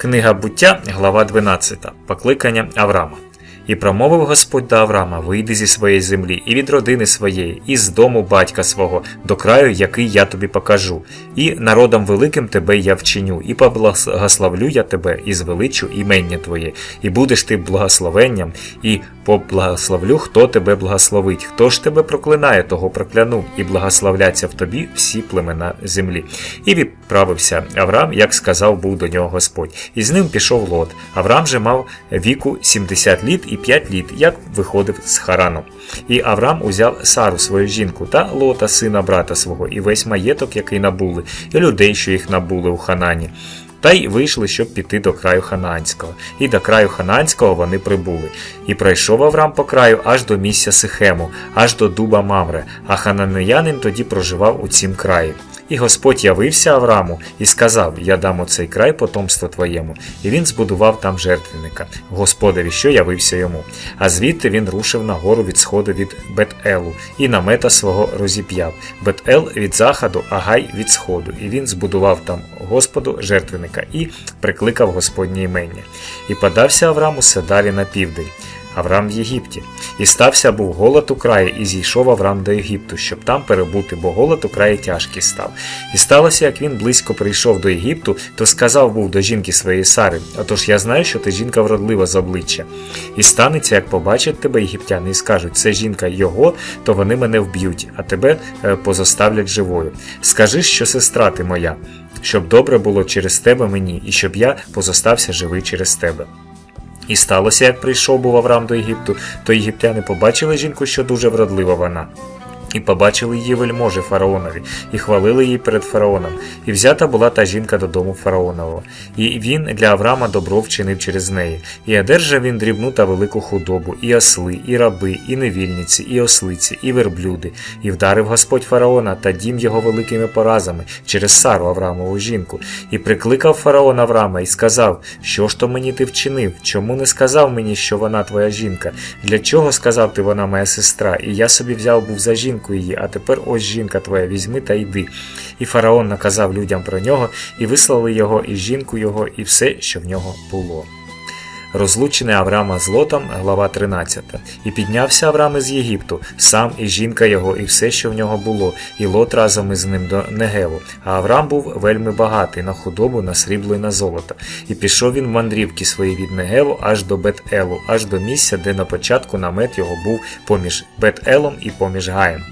Книга буття, глава 12. Покликання Авраама. І промовив Господь до Авраама: Вийди зі своєї землі, і від родини своєї, і з дому батька свого, до краю, який я тобі покажу, і народом великим тебе я вчиню, і поблагословлю я тебе, і звеличу імення твоє, і будеш ти благословенням, і поблагословлю, хто тебе благословить. Хто ж тебе проклинає, того прокляну, і благословляться в тобі всі племена землі. І відправився Авраам, як сказав був до нього Господь. І з ним пішов Лот. Авраам же мав віку 70 літ і 5 літ, як виходив з Харану. І Авраам узяв Сару, свою жінку, та Лота, сина брата свого, і весь маєток, який набули, і людей, що їх набули у Ханані. Та й вийшли, щоб піти до краю Ханаанського. І до краю Ханаанського вони прибули. І пройшов Авраам по краю аж до місця Сихему, аж до дуба Мамре, а хананеянин тоді проживав у цім краї. І Господь явився Аврааму і сказав: Я дам оцей край потомство твоєму. І він збудував там жертвенника, Господові, що явився йому. А звідти він рушив на гору від сходу від Бет-Елу, і намета свого розіп'яв. Бет-Ел від заходу, а Гай від сходу. І він збудував там Господу жертвенника і прикликав Господнє імення. І подався Авраам усе далі на південь. Авраам в Єгипті. І стався був голод у краї, і зійшов Авраам до Єгипту, щоб там перебути, бо голод у краї тяжкий став. І сталося, як він близько прийшов до Єгипту, то сказав був до жінки своєї Сари: Отож я знаю, що ти жінка вродлива з обличчя. І станеться, як побачать тебе єгиптяни, і скажуть, це жінка його, то вони мене вб'ють, а тебе е, позоставлять живою. Скажи, що сестра ти моя, щоб добре було через тебе мені, і щоб я позостався живий через тебе. І сталося, як прийшов був Авраам до Єгипту, то єгиптяни побачили жінку, що дуже вродлива вона. І побачили її вельможі фараонові, і хвалили її перед фараоном. І взята була та жінка додому фараонового. І він для Авраама добро вчинив через неї. І одержав він дрібну та велику худобу, і осли, і раби, і невільниці, і ослиці, і верблюди. І вдарив Господь фараона та дім його великими поразами через Сару Авраамову жінку. І прикликав фараон Авраама і сказав: Що ж то мені ти вчинив? Чому не сказав мені, що вона твоя жінка? Для чого сказав ти вона моя сестра? І я собі взяв був за жінку її, а тепер ось жінка твоя, візьми та йди. І фараон наказав людям про нього, і вислали його, і жінку його, і все, що в нього було. Розлучений Авраама з Лотом, глава 13. І піднявся Авраам із Єгипту, сам і жінка його, і все, що в нього було, і Лот разом із ним до Негеву. А Авраам був вельми багатий на худобу, на срібло і на золото. І пішов він в мандрівки свої від Негеву аж до Бет-Елу, аж до місця, де на початку намет його був поміж Бет-Елом і поміж Гаєм,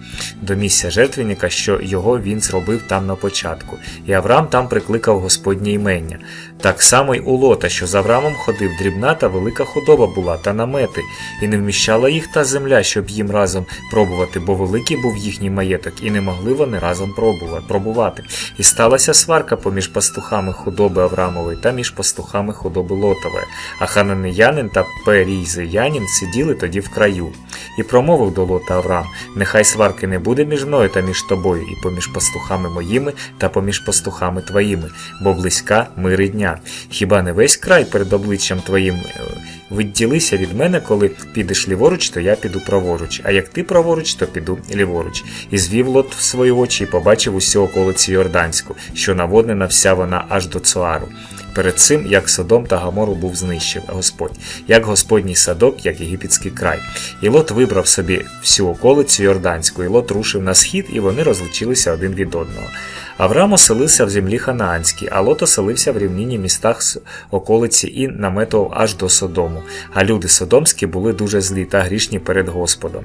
до місця жертвенника, що його він зробив там на початку. І Авраам там прикликав Господнє імення. Так само й у Лота, що з Авраамом ходив дрібна та велика худоба була та намети, і не вміщала їх та земля, щоб їм разом пробувати, бо великий був їхній маєток, і не могли вони разом пробувати. І сталася сварка поміж пастухами худоби Авраамової та між пастухами худоби Лотової. А хананеянин та перізеянин сиділи тоді в краю. І промовив до Лота Авраам: Нехай сварки не буде між мною та між тобою, і поміж пастухами моїми та поміж пастухами твоїми, бо близька мири дня. Хіба не весь край перед обличчям твоїм е, відділися від мене, коли підеш ліворуч, то я піду праворуч, а як ти праворуч, то піду ліворуч. І звів Лот в свої очі і побачив усю околицю Йорданську, що наводнена вся вона аж до Цуару. Перед цим, як Содом та Гамору був знищив Господь, як Господній садок, як єгипетський край. І Лот вибрав собі всю околицю Йорданську, і Лот рушив на схід, і вони розлучилися один від одного. Авраам оселився в землі Ханаанській, а Лот оселився в рівнині містах з околиці і наметував аж до Содому. А люди Содомські були дуже злі та грішні перед Господом.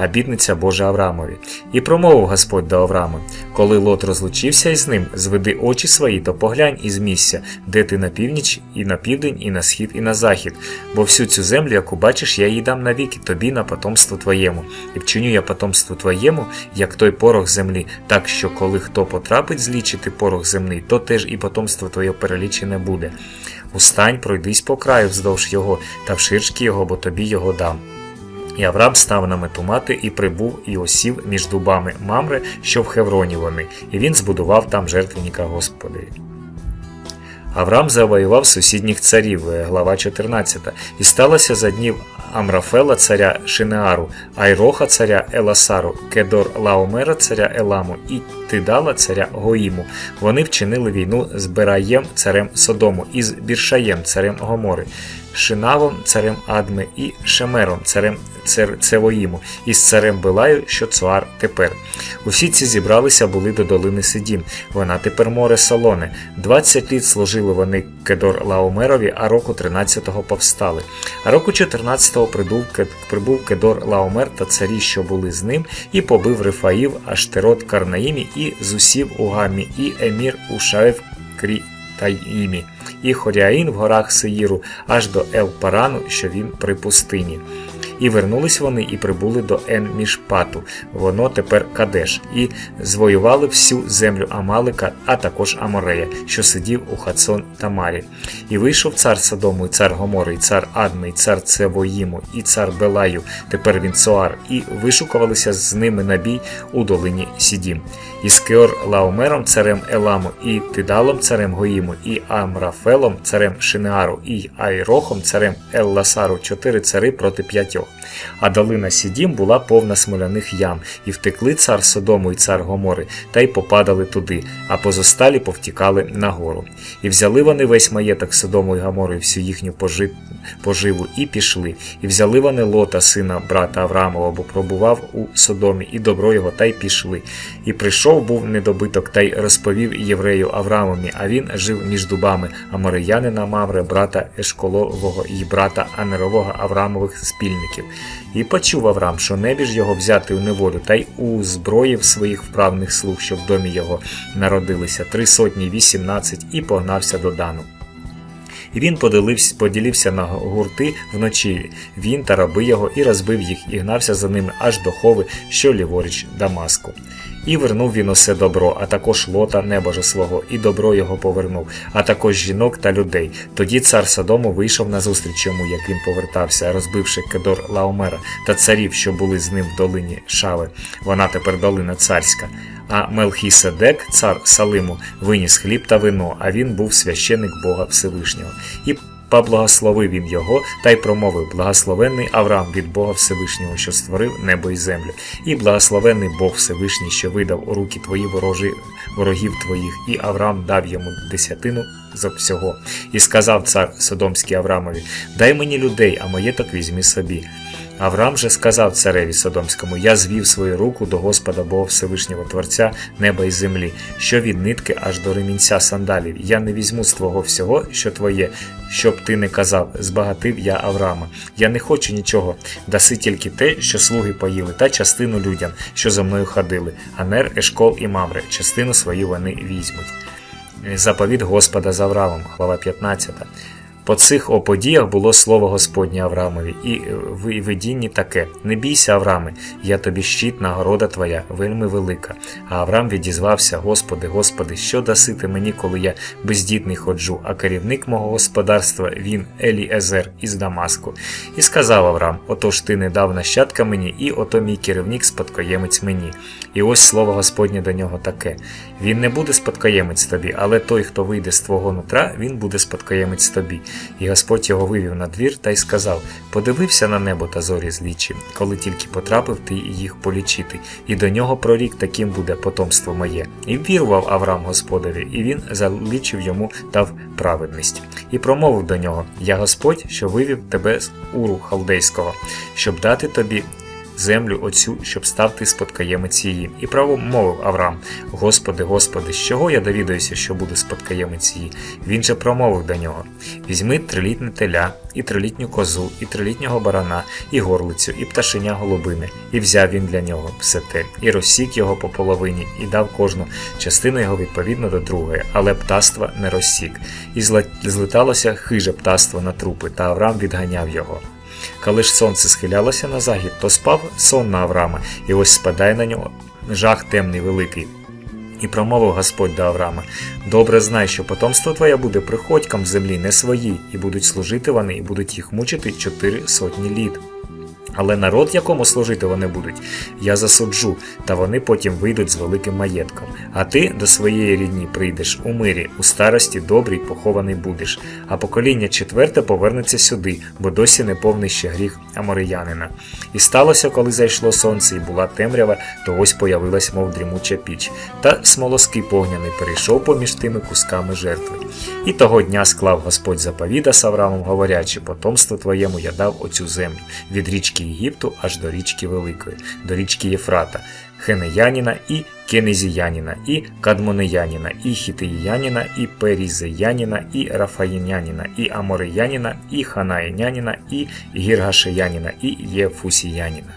Обітниця Божа Авраамові. І промовив Господь до Авраама: Коли Лот розлучився із ним, зведи очі свої, то поглянь із місця, де ти на північ, і на південь, і на схід, і на захід. Бо всю цю землю, яку бачиш, я їй дам навіки тобі на потомство твоєму. І вчиню я потомство твоєму, як той порох землі, так що коли хто потрапить злічити порох земний, то теж і потомство твоє перелічене буде. Устань, пройдись по краю вздовж його, та вширшки його, бо тобі його дам. І Авраам став на мету мати і прибув і осів між дубами Мамре, що в Хевроні вони, і він збудував там жертвенника Господи. Авраам завоював сусідніх царів, е, глава 14. І сталося за днів Амрафела царя Шинеару, Айроха царя Еласару, Кедор Лаомера царя Еламу і Тидала царя Гоїму. Вони вчинили війну з Бераєм царем Содому і з Біршаєм царем Гомори. Шинавом царем Адми і Шемером царем Цевоїму, і з царем Белаю, що цуар тепер. Усі ці зібралися були до долини Сидім. Вона тепер море солоне. 20 літ служили вони Кедор Лаомерові, а року 13-го повстали. А року 14-го прибув, Кедор Лаомер та царі, що були з ним, і побив Рифаїв, Аштерот Карнаїмі, і Зусів у Гамі, і Емір у Шаев Крі. Таїмі, і Хоряїн в горах Сеїру аж до Ел-Парану, що він при пустині. І вернулись вони і прибули до Ен-Мішпату, воно тепер Кадеш, і звоювали всю землю Амалика, а також Аморея, що сидів у Хацон Тамарі. І вийшов цар Содому, і цар Гомори, і цар Адми, і цар Цевоїму, і цар Белаю, тепер він Цоар, і вишукувалися з ними на бій у долині Сідім. І з Лаомером, царем Еламу, і Тидалом, царем Гоїму, і Амрафелом, царем Шинеару, і Айрохом, царем Елласару, чотири цари проти п'ятьох. out. А долина Сідім була повна смоляних ям, і втекли цар Содому і цар Гомори, та й попадали туди, а позосталі повтікали нагору. І взяли вони весь маєток Содому і Гомору і всю їхню пожи... поживу, і пішли. І взяли вони Лота, сина брата Авраамова, бо пробував у Содомі, і добро його, та й пішли. І прийшов був недобиток, та й розповів єврею Авраамові, а він жив між дубами Амореянина Мавре, брата Ешколового і брата Анерового Авраамових спільників. І почув Авраам, що небіж його взяти у неволю, та й узброїв своїх вправних слуг, що в домі його народилися три сотні вісімнадцять, і погнався до Дану. І він поділився, поділився на гурти вночі, він та раби його, і розбив їх, і гнався за ними аж до хови, що ліворуч Дамаску. І вернув він усе добро, а також лота небожа свого, і добро його повернув, а також жінок та людей. Тоді цар Содому вийшов на зустріч йому, як він повертався, розбивши Кедор Лаомера та царів, що були з ним в долині Шави. Вона тепер долина царська. А Мелхіседек, цар Салиму, виніс хліб та вино, а він був священик Бога Всевишнього. І поблагословив він його та й промовив благословенний Авраам від Бога Всевишнього, що створив небо і землю, і благословенний Бог Всевишній, що видав у руки твої ворожі, ворогів твоїх, і Авраам дав йому десятину за всього. І сказав цар Содомський Авраамові: Дай мені людей, а маєток візьми собі. Авраам же сказав цареві Содомському: Я звів свою руку до Господа Бога Всевишнього Творця неба і землі, що від нитки аж до ремінця сандалів. Я не візьму з твого всього, що твоє, щоб ти не казав, збагатив я Авраама. Я не хочу нічого, даси тільки те, що слуги поїли, та частину людям, що за мною ходили. Анер, Ешкол і Мамре, частину свою вони візьмуть. Заповіт Господа з Авраамом, глава 15. По цих оподіях було слово Господнє Авраамові, і в видінні таке: Не бійся, Аврааме, я тобі щит, нагорода твоя, вельми велика. А Авраам відізвався: Господи, Господи, що даси ти мені, коли я бездітний ходжу, а керівник мого господарства він Еліезер із Дамаску. І сказав Авраам: Отож ти не дав нащадка мені, і ото мій керівник спадкоємець мені. І ось слово Господнє до нього таке: Він не буде спадкоємець тобі, але той, хто вийде з твого нутра, він буде спадкоємець тобі. І Господь його вивів на двір та й сказав: Подивився на небо та зорі злічі, коли тільки потрапив ти їх полічити, і до нього прорік таким буде потомство моє. І вірував Авраам Господові, і він залічив йому дав праведність. І промовив до нього: Я Господь, що вивів тебе з уру халдейського, щоб дати тобі землю оцю, щоб став ти спадкоємець її. І право мовив Авраам: Господи, Господи, з чого я довідаюся, що буду спадкоємець її? Він же промовив до нього: Візьми трилітне теля, і трилітню козу, і трилітнього барана, і горлицю, і пташеня голубини, і взяв він для нього все те, і розсік його по половині, і дав кожну частину його відповідно до другої, але птаства не розсік. І злеталося хиже птаство на трупи, та Авраам відганяв його. Коли ж сонце схилялося на захід, то спав сон на Авраама, і ось спадає на нього жах темний великий. І промовив Господь до Авраама: Добре знай, що потомство твоє буде приходьком землі не свої, і будуть служити вони, і будуть їх мучити чотири сотні літ. Але народ, якому служити вони будуть, я засуджу, та вони потім вийдуть з великим маєтком. А ти до своєї рідні прийдеш у мирі, у старості добрий похований будеш. А покоління четверте повернеться сюди, бо досі не повний ще гріх амориянина. І сталося, коли зайшло сонце і була темрява, то ось появилась, мов дрімуча піч. Та смолоскип огняний перейшов поміж тими кусками жертви. І того дня склав Господь заповіда з Авраамом, говорячи, потомству твоєму я дав оцю землю від річки Єгипту аж до річки Великої, до річки Єфрата, Хенеяніна і Кенезіяніна, і Кадмонеяніна, і Хітеяніна, і Перізеяніна, і Рафаїняніна, і Амореяніна, і Ханаєняніна, і Гіргашеяніна, і Єфусіяніна.